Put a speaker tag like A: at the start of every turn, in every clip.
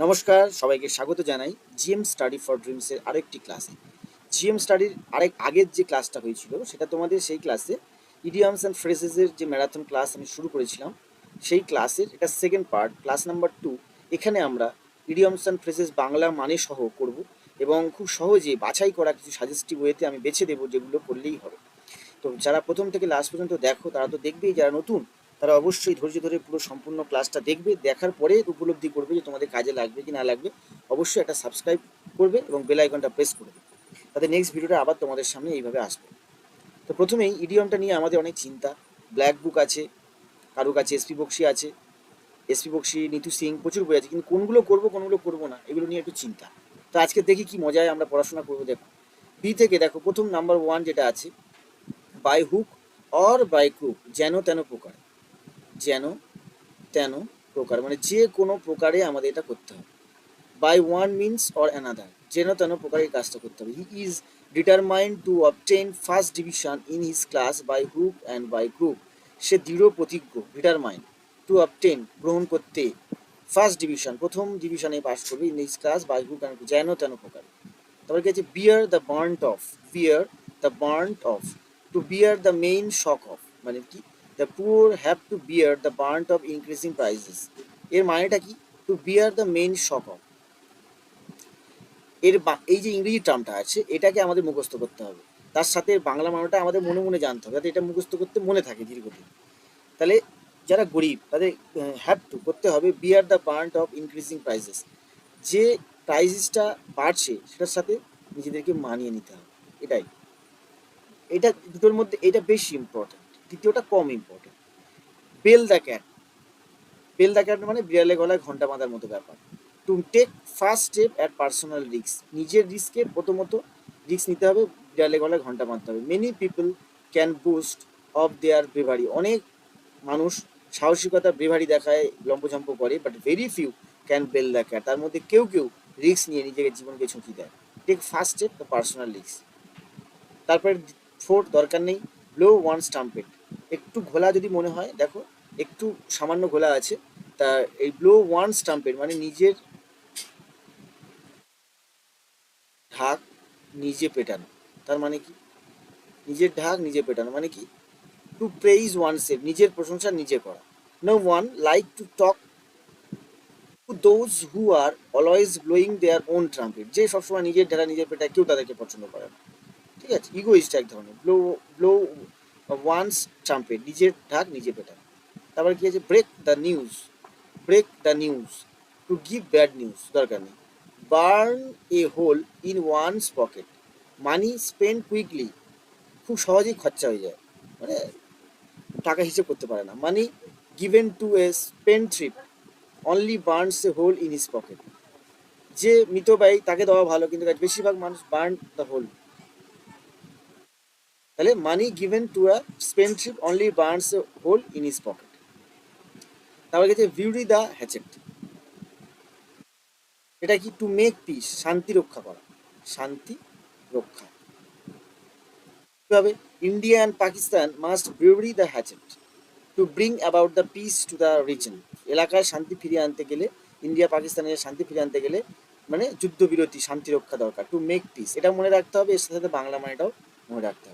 A: নমস্কার, সবাইকে স্বাগত জানাই জিএম স্টাডি ফর ড্রিমসের আরেকটি ক্লাসে। জিএম স্টাডির আরেক আগের যে ক্লাসটা হয়েছিল, সেটা তোমাদের সেই ক্লাসে ইডিয়ামস অ্যান্ড ফ্রেসেসের যে ম্যারাথন ক্লাস আমি শুরু করেছিলাম, সেই ক্লাসের এটা second part class number two এখানে আমরা ইডিয়ামস অ্যান্ড ফ্রেসেস বাংলা মানে সহ করব এবং খুব সহজে বাছাই করা কিছু সাজেস্টিভ ওয়েতে আমি বেছে দেবো যেগুলো করলেই হবে। তো যারা প্রথম থেকে লাস্ট পর্যন্ত দেখো, তারা তো দেখবেই যারা নতুন তারা অবশ্যই ধৈর্য ধরে পুরো সম্পূর্ণ ক্লাসটা দেখবে, দেখার পরে উপলব্ধি করবে যে তোমাদের কাজে লাগবে কি না লাগবে। অবশ্যই একটা সাবস্ক্রাইব করবে এবং বেল আইকনটা প্রেস করবে তাতে নেক্সট ভিডিওটা আবার তোমাদের সামনে এইভাবে আসবে। তো প্রথমেই ইডিয়মটা নিয়ে আমাদের অনেক চিন্তা। ব্ল্যাক বুক আছে কারও কাছে এসপি বক্সি আছে এসপি বক্সি নিতু সিং, প্রচুর বই আছে, কিন্তু কোনগুলো করব কোনগুলো করব না, এগুলো নিয়ে একটু চিন্তা। তো আজকে দেখি কি মজায় আমরা পড়াশোনা করব, দেখো। বি থেকে দেখো, প্রথম নাম্বার ওয়ান যেটা আছে by hook or by crook যেন তেন প্রকার। যেন, তেন প্রকার মানে যে কোনো প্রকারে আমাদের এটা করতে হবে। By one means or another যেন তেন প্রকারে কাজটা করতে হবে। He is determined to obtain first division in his class by hook and by crook সে দৃঢ় প্রতিজ্ঞ ডিটারমাইন্ড টু অবটেন গ্রহণ করতে। ফার্স্ট ডিভিশন প্রথম ডিভিশনে পাস করবে in his class by hook and যেন তেন প্রকার। তারপরে কি আছে? Bear the brunt of bear the brunt of to bear the main shock of মানে কি? The poor have to bear the brunt of increasing prices এর মানেটা কি? To bear the main shock of এর এই যে ইংরেজি টার্মটা আছে, এটাকে আমাদের মুখস্থ করতে হবে। তার সাথে বাংলা মানেটা আমাদের মনে মনে জানতে হবে, যাতে এটা মুখস্থ করতে মনে থাকে দীর্ঘদিন। তাহলে যারা গরিব, তাদের হ্যাভ টু করতে হবে bear the brunt of increasing prices যে প্রাইসেসটা বাড়ছে, সেটার সাথে নিজেদেরকে মানিয়ে নিতে হবে। এটাই। এটা দুটোর মধ্যে, এটা বেশি ইম্পর্টেন্ট দ্বিতীয়টা কম important bell the cat bell the cat মানে বিড়ালে গলায় ঘণ্টা বাঁধার মতো ব্যাপার। To take first step at personal risk নিজের রিস্কে প্রথমত রিস্ক নিতে হবে বিড়ালে গলায় ঘণ্টা বাঁধতে হবে। Many people can boast of their bravery অনেক মানুষ সাহসিকতা ব্রেভারি দেখায়, লম্পঝম্প করে but very few can bell the cat তার মধ্যে কেউ কেউ রিস্ক নিয়ে নিজেকে জীবনকে ঝুঁকি দেয়। Take first step personal risk তারপরে ফোর্থ দরকার নেই ব্লো ওয়ান স্টাম্পেড একটু ঘোলা যদি মনে হয়, দেখো, একটু সামান্য ঘোলা আছে। তা এই ব্লো ওয়ান স্টাম্পেড মানে নিজের ঢাক নিজে পেটানো। তার মানে কি? নিজের ঢাক নিজে পেটানো। মানে কি? টু প্রেইজ ওয়ান সেলফ নিজের প্রশংসা নিজে করা। No one like to talk to those who are always blowing their own trumpet যে সবসময় নিজের ঢেলা নিজের পেটায় কেউ তাদেরকে পছন্দ করে না। ঠিক আছে? ইগোইস্ট এক ধরনের। ব্লো ব্লো ওয়ান্স ট্রাম্পেট নিজের ঢাক নিজে পেটানো। তারপরে কি আছে? Break the news break the news to give bad news দরকার নেই। Burn a hole in one's pocket money spend quickly খুব সহজেই খরচা হয়ে যায়। মানে টাকা হিসেব করতে পারে না। Money given to a spend trip only burns a hole in his pocket যে মিতব্যয়ী তাকে দেওয়া ভালো, কিন্তু বেশিরভাগ মানুষ বার্ন দ্য হোল তাহলে money given to a spend trip only burns hole in his pocket তারপরে গেছে বিউটি দ্য হ্যাচেট এটা কি টু মেক পিস শান্তি রক্ষা করা। শান্তি রক্ষা। কীভাবে? India and Pakistan must bury the hatchet to bring about the peace to the region এলাকায় শান্তি ফিরিয়ে আনতে গেলে ইন্ডিয়া পাকিস্তানের শান্তি ফিরিয়ে আনতে গেলে মানে যুদ্ধবিরতি, শান্তি রক্ষা দরকার টু মেক পিস এটা মনে রাখতে হবে, এর সাথে সাথে বাংলা মানেটাও মনে রাখতে হবে।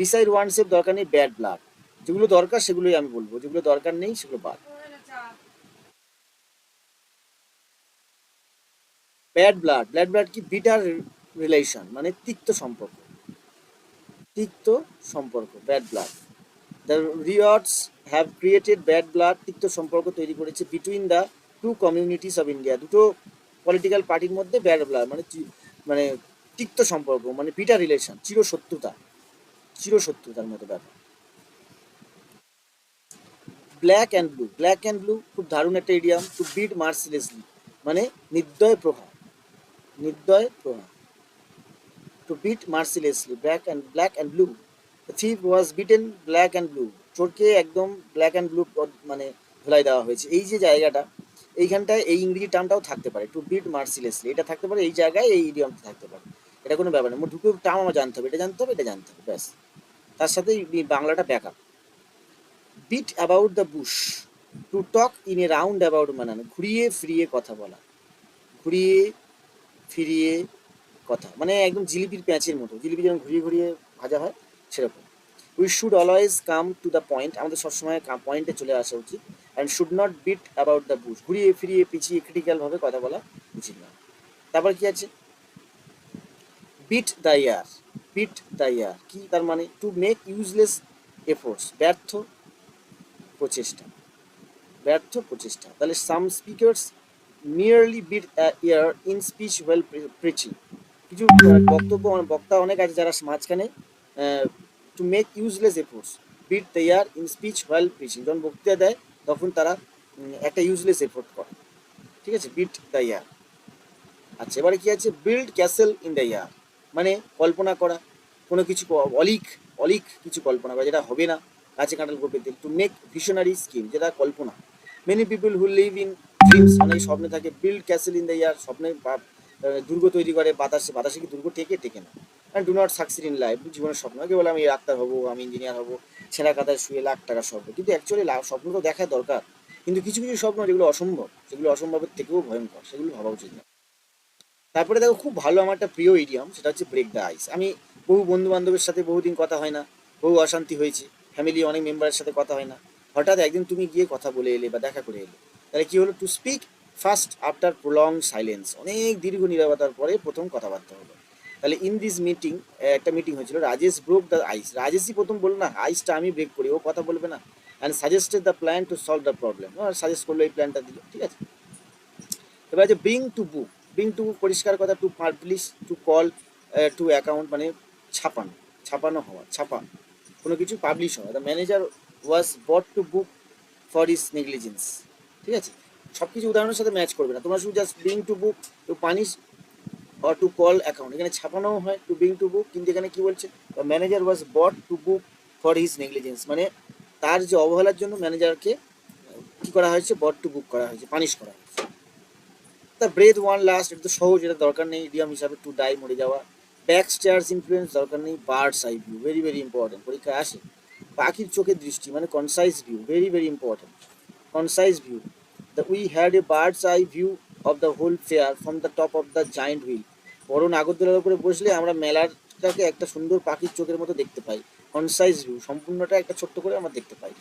A: বিসাইড ওয়ান সেপ দরকার নেই ব্যাড ব্লাড যেগুলো দরকার সেগুলোই আমি বলব। যেগুলো দরকার নেই সেগুলো বাদ। ব্যাড ব্লাড ব্যাড ব্লাড কি বিটার রিলেশন মানে তিক্ত সম্পর্ক। তিক্ত সম্পর্ক bad blood the riots have created bad blood তিক্ত সম্পর্ক তৈরি করেছে between the two communities of India দুটো পলিটিক্যাল পার্টির মধ্যে ব্যাড ব্লাড মানে মানে তিক্ত সম্পর্ক মানে বিটার রিলেশন চিরশত্রুতা। চিরশত্রুতার মতো ব্যাপার। Black and blue black and blue খুব দারুণ একটা ইডিয়াম টু বিট মার্সিলেসলি মানে নির্দয় প্রহার নির্দয় প্রহার। To beat mercilessly black and black and blue thief was beaten black and blue চোরকে একদম ব্ল্যাক অ্যান্ড ব্লু মানে ধুলাই দেওয়া হয়েছে। এই যে জায়গাটা, এইখানটায় এই ইংরেজি টার্মটাও থাকতে পারে টু বিট মার্সিলেসলি এটা থাকতে পারে, এই জায়গায় এই ইডিয়ামটা থাকতে পারে। এটা কোনো ব্যাপার না দুটো টার্ম আমার জানতে হবে, এটা জানতে হবে, এটা জানতে হবে, ব্যাস। তার সাথে বাংলাটা back up beat about the bush to talk in a roundabout manner ঘুরিয়ে ফিরিয়ে কথা বলা। ঘুরিয়ে ফিরিয়ে কথা। মানে একদম জিলিপির প্যাঁচের মতো। জিলিপি যেমন ঘুরিয়ে ঘুরিয়ে ভাজা হয়, সেরকম। We should always come to the point আমাদের সবসময় পয়েন্টে চলে আসা উচিত। And should not beat about the bush ঘুরিয়ে ফিরিয়ে পিছিয়ে ক্রিটিক্যালভাবে কথা বলা উচিত না তারপর কি আছে? Beat the air beat the air কি তার মানে? টু মেক ইউজলেস এফোর্টস ব্যর্থ প্রচেষ্টা। ব্যর্থ প্রচেষ্টা। তাহলে some speakers nearly beat air in speech well preaching কিছু বক্তব্য বক্তা অনেক আছে যারা মাঝখানে to make useless efforts beat the air in speech well preaching যখন বক্তৃতা দেয়, তখন তারা একটা ইউজলেস এফোর্ট করে। ঠিক আছে? বিট দ্য ইয়ার আচ্ছা এবারে কি আছে? Build castle in the air মানে কল্পনা করা, কোনো কিছু অলিক অলিক কিছু কল্পনা করা যেটা হবে না গাছে কাঁঠাল তেল। টু মেক ভিশনারি স্কিম যেটা কল্পনা। Many people who live in dreams অনেক স্বপ্নে থাকে build castle in the air স্বপ্নে দুর্গ তৈরি করে, বাতাসে বাতাসে কি দুর্গ টেকে? টেকে না। And do not succeed in life জীবনের স্বপ্ন। কেউ বলে আমি ডাক্তার হব, আমি ইঞ্জিনিয়ার হব, ছেঁড়া কাতায় শুয়ে লাখ টাকা স্বপ্ন। কিন্তু অ্যাকচুয়ালি লাভ স্বপ্ন তো দেখা দরকার। কিন্তু কিছু কিছু স্বপ্ন যেগুলো অসম্ভব, সেগুলো অসম্ভবের থেকেও ভয়ঙ্কর, সেগুলো ভাবা উচিত না। তারপরে দেখো খুব ভালো আমার একটা প্রিয় ইডিয়াম সেটা হচ্ছে ব্রেক দ্য আইস আমি বহু বন্ধু বান্ধবের সাথে বহুদিন কথা হয় না, বহু অশান্তি হয়েছে ফ্যামিলি অনেক মেম্বারের সাথে কথা হয় না। হঠাৎ একদিন তুমি গিয়ে কথা বলে এলে বা দেখা করে এলে, তাহলে কি হলো? To speak first after prolong silence অনেক দীর্ঘ নিরাপত্তার পরে প্রথম কথাবার্তা হলো। তাহলে ইন দিস মিটিং একটা মিটিং হয়েছিল, রাজেশ ব্রোক দ্য আইস রাজেশই প্রথম বলল, না আইসটা আমি ব্রেক করি, ও কথা বলবে না। And suggested the plan to solve the problem suggest করল এই প্ল্যানটা দিল, ঠিক আছে? এবার আছে bring to book bring to পরিষ্কার কথা to publish to call to account মানে ছাপানো ছাপানো হওয়া ছাপা কোনো কিছু পাবলিশ হওয়া। The manager was brought to book for his negligence ঠিক আছে? সব কিছু উদাহরণের সাথে ম্যাচ করবে না। তোমরা শুধু just bring to book to punish or to call account এখানে ছাপানোও হয় টু বিং টু বুক কিন্তু এখানে কি বলছে? The manager was brought to book for his negligence মানে তার যে অবহেলার জন্য ম্যানেজারকে কি করা হয়েছে? বট টু বুক করা হয়েছে পানিশ করা হয়েছে। দ্য ব্রেথ ওয়ান লাস্ট তো সহজ, এটা দরকার নেই। ইডিয়াম হিসাবে টু ডাই মরে যাওয়া। ব্যাক স্টেয়ার্স ইনফ্লুয়েন্স দরকার নেই bird's eye view very very important পরীক্ষায় আসে। পাখির চোখের দৃষ্টি মানে concise view very very important concise view the we had a bird's eye view of the whole fair from the top of the giant wheel বড় নাগরদোলার উপরে বসলে আমরা মেলাটাকে একটা সুন্দর পাখির চোখের মতো দেখতে পাই। কনসাইজ ভিউ সম্পূর্ণটা একটা ছোট্ট করে আমরা দেখতে পাই।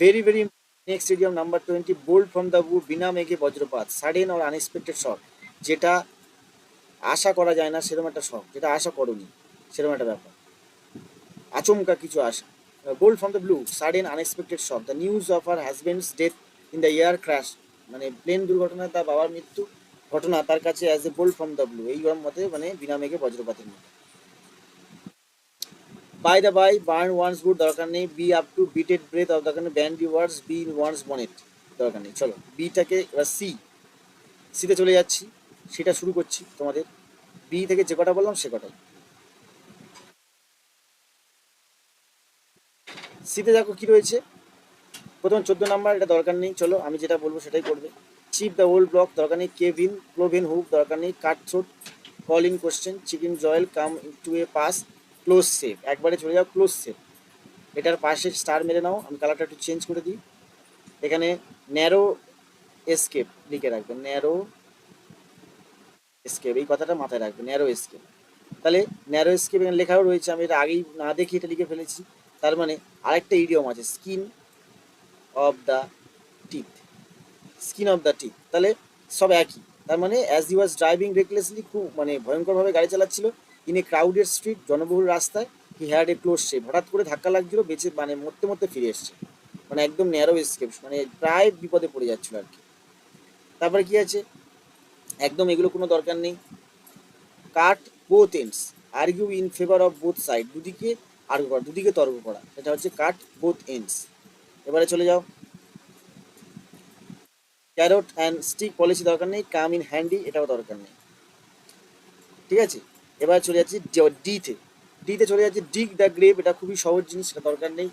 A: Very very next stadium number twenty, bolt from the blue বিনা মেঘে বজ্রপাত, সাডেন অর আনএক্সপেক্টেড শট যেটা আশা করা যায় না, সেরকম একটা শখ যেটা আশা করনি, সেরকম একটা ব্যাপার। আচমকা কিছু আশা। Bolt from the blue, sudden unexpected shock, the news of her husband's death in the air crash মানে প্লেন দুর্ঘটনায় তার বাবার মৃত্যু ঘটনা, তার কাছে as a bolt from the blue, এই মতে মানে বিনা মেঘে বজ্রপাতের মতো। By the by burn one's good দরকার নেই। Be up to bated breath of দরকার নেই band words be one's bonnet দরকার নেই। চলো বিটাকে এবার সি সিতে চলে যাচ্ছি। সেটা শুরু করছি তোমাদের। বি থেকে যে কটা বললাম, সে কটাই। সিতে দেখো কি রয়েছে। প্রথম চোদ্দ নাম্বার, এটা দরকার নেই। চলো, আমি যেটা বলব সেটাই করবে। চিপ দ্য ওল্ড ব্লক দরকার নেই। কেভিন ক্লোভিন হুক দরকার নেই। Cut throat call question chicken jowl come to a pass close shave একবারে চলে যাও ক্লোজ সেভ এটার পাশে স্টার মেরে নাও, আমি কালারটা একটু চেঞ্জ করে দিই। এখানে ন্যারো এসকেপ লিখে রাখবে ন্যারো এসকেপ এই কথাটা মাথায় রাখবে ন্যারো এসকেপ তাহলে ন্যারো স্কেপ এখানে লেখাও রয়েছে, আমি এটা আগেই না দেখি এটা লিখে ফেলেছি। তার মানে আরেকটা ইডিয়ম আছে skin of the teeth skin of the teeth তাহলে সব একই। তার মানে as he was driving recklessly খুব মানে ভয়ঙ্করভাবে গাড়ি চালাচ্ছিল ইন এ ক্রাউডেড স্ট্রিট, জনবহুল রাস্তায় he had a close shave হঠাৎ করে ধাক্কা লাগছিল, বেঁচে মানে মরতে মরতে ফিরে এসছে। মানে একদম ন্যারো এসকেপ মানে প্রায় বিপদে পড়ে যাচ্ছিল আর কি। তারপরে কি আছে? একদম এগুলো কোনো দরকার নেই। Cut both ends argue in favour of both side দুদিকে আর্গু করা, দুদিকে তর্ক করা। এটা হচ্ছে কাট বোথ এন্ডস এবারে চলে যাও। ক্যারট অ্যান্ড স্টিক পলিসি দরকার নেই কাম ইন হ্যান্ডি এটাও দরকার নেই। ঠিক আছে? এবার চলে যাচ্ছি ডিতে। ডিতে চলে যাচ্ছে ডিগ দ্য গ্রেভ এটা খুবই সহজ জিনিস দরকার নেই।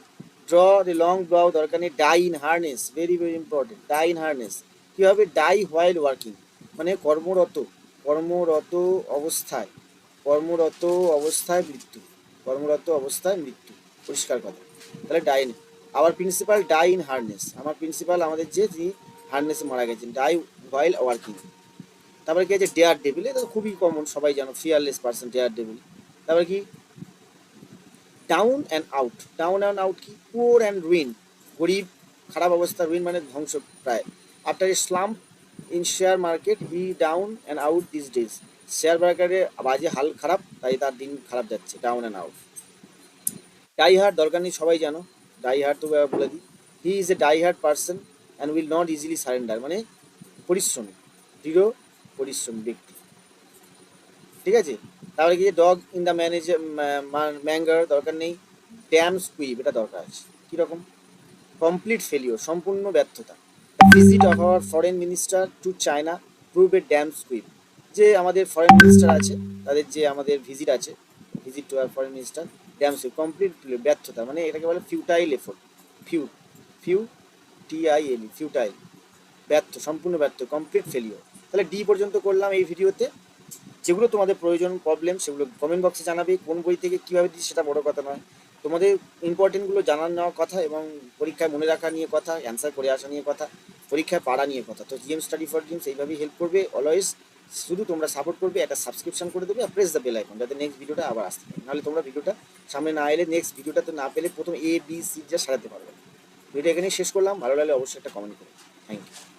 A: ড্র দ্য লং ব্রাউ দরকার নেই। Die in harness, very very important. Die in harness. কী হবে? Die while working. মানে কর্মরত কর্মরত অবস্থায় কর্মরত অবস্থায় মৃত্যু, কর্মরত অবস্থায় মৃত্যু। পরিষ্কার কথা। তাহলে ডাইন আবার প্রিন্সিপাল ডাই ইন হার্নেস। আমার প্রিন্সিপাল আমাদের যে, তিনি হার্নেসে মারা গেছেন। Die while working. তারপরে কি আছে ডেয়ার ডেভিল এটা তো খুবই কমন সবাই জানো ফিয়ারলেস পার্সন ডেয়ার ডেভিল তারপরে কি? Down and out down and out কি? পুয়ার অ্যান্ড রুইন গরিব, খারাপ অবস্থা রুইন মানে ধ্বংস প্রায়। After a slump in share market he down and out this days share মার্কেটে বাজে হাল খারাপ, তাই তার দিন খারাপ যাচ্ছে down and out die hard দরকার নেই, সবাই জানো। ডাই হার্ট তো বলে দিই। He is a die hard person and will not easily surrender মানে পরিশ্রমী। দৃঢ় পরিশ্রমী ব্যক্তি। ঠিক আছে? তাহলে কি dog in the manager manger দরকার নেই। ড্যাম স্কুইব এটা দরকার আছে। কীরকম কমপ্লিট ফেলিওর সম্পূর্ণ ব্যর্থতা। Visit of our foreign minister to China prove a damp squib যে আমাদের ফরেন মিনিস্টার আছে, তাদের যে আমাদের ভিজিট আছে visit to our foreign minister damp squib complete ব্যর্থতা। মানে এটাকে বলে futile effort few few TIL futile ব্যর্থ, সম্পূর্ণ ব্যর্থ কমপ্লিট ফেলিওর তাহলে ডি পর্যন্ত করলাম এই ভিডিওতে। যেগুলো তোমাদের প্রয়োজন প্রবলেম সেগুলো কমেন্ট বক্সে জানাবে, কোন বই থেকে কীভাবে দিচ্ছি সেটা বড় কথা নয়। তোমাদের ইম্পর্টেন্টগুলো জানার নেওয়ার কথা এবং পরীক্ষায় মনে রাখা নিয়ে কথা অ্যান্সার করে আসা নিয়ে কথা, পরীক্ষায় পাড়া নিয়ে কথা। তো জিএম স্টাডি ফর ড্রিমস এইভাবেই হেল্প করবে অলওয়েজ শুধু তোমরা সাপোর্ট করবে, একটা সাবস্ক্রিপশন করে দেবে, আর প্রেস দ্য বেল আইকন যাতে নেক্সট ভিডিওটা আবার আসতে পারে। নাহলে তোমরা ভিডিওটা সামনে না এলে নেক্সট ভিডিওটাতে না পেলে প্রথম এ বি সি যা সারাতে পারবে ভিডিও এখানেই শেষ করলাম। ভালো লাগলে অবশ্যই একটা কমেন্ট করো। Thank you